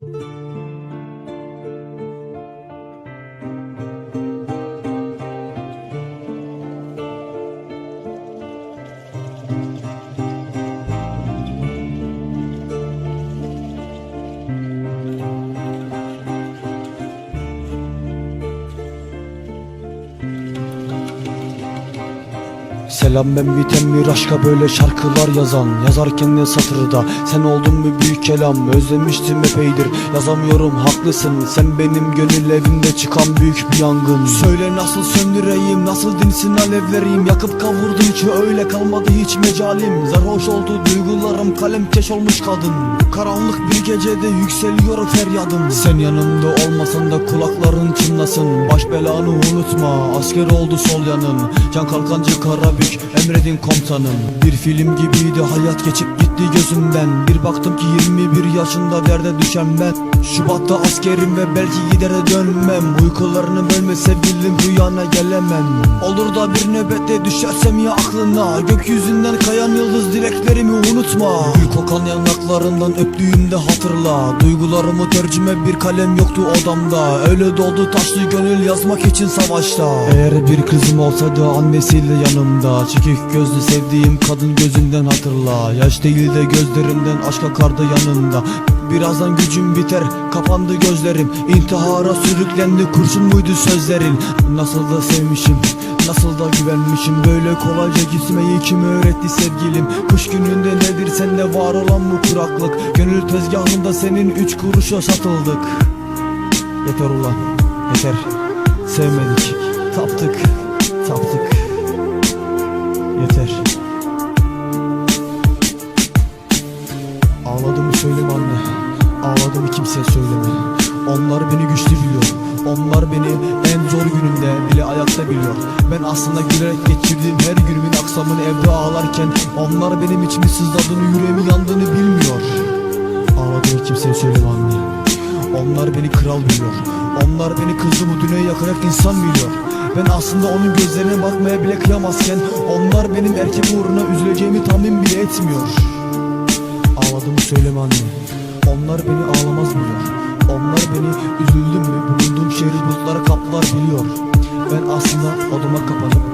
thank you ben biten bir aşka böyle şarkılar yazan. Yazarken ne satırda sen oldun mu büyük kelam? Özlemiştim epeydir yazamıyorum haklısın. Sen benim gönül evimde çıkan büyük bir yangın. Söyle nasıl söndüreyim nasıl dinsin alevleriyim Yakıp kavurdun ki öyle kalmadı hiç mecalim. Zarhoş oldu duygularım kalem keş olmuş kadın. Karanlık bir gecede yükseliyor feryadım. Sen yanımda olmasan da kulakların çınlasın. Baş belanı unutma asker oldu sol yanın. Can kalkancı Karabük emredin komutanım. Bir film gibiydi hayat geçip gitti gözümden. Bir baktım ki 21 yaşında derde düşen ben. Şubat'ta askerim ve belki gidere dönmem. Uykularını bölme sevgilim rüyana gelemem. Olur da bir nöbette düşersem ya aklına. Gökyüzünden kayan yıldız dileklerimi unutma Kokan yanaklarından öptüğümde hatırla. Duygularımı tercüme bir kalem yoktu odamda. Öyle doldu taşlı gönül yazmak için savaşta. Eğer bir kızım olsaydı annesiyle yanımda. Çekik gözlü sevdiğim kadın gözünden hatırla. Yaş değil de gözlerimden aşk akardı yanında Birazdan gücüm biter kapandı gözlerim. İntihara sürüklendi kurşun muydu sözlerin? Nasıl da sevmişim Nasıl da güvenmişim böyle kolayca gitmeyi kim öğretti sevgilim? Kış gününde nedir sende var olan bu kuraklık? Gönül tezgahında senin üç kuruşa satıldık. Yeter ulan yeter. Sevmedik taptık taptık. Yeter. Ağladığımı söyleme anne Ağladığımı kimseye söyleme. Onlar beni güçlü biliyor. Onlar beni en zor günümde biliyor Ben aslında gülerek geçirdiğim her günümün aksamını evde ağlarken Onlar benim içimi sızladığını yüreğimi yandığını bilmiyor. Ağladığımı kimseye söyleme anne Onlar beni kral biliyor. Onlar beni kızı bu dünyaya yakacak insan biliyor. Ben aslında onun gözlerine bakmaya bile kıyamazken Onlar benim erkek uğruna üzüleceğimi tahmin bile etmiyor. Ağladığımı söyleme anne Onlar beni ağlamaz biliyor. Onlar beni üzüldüm mü bulunduğum şehri bulutlara kaptılar biliyor Ben aslında odama kapanıp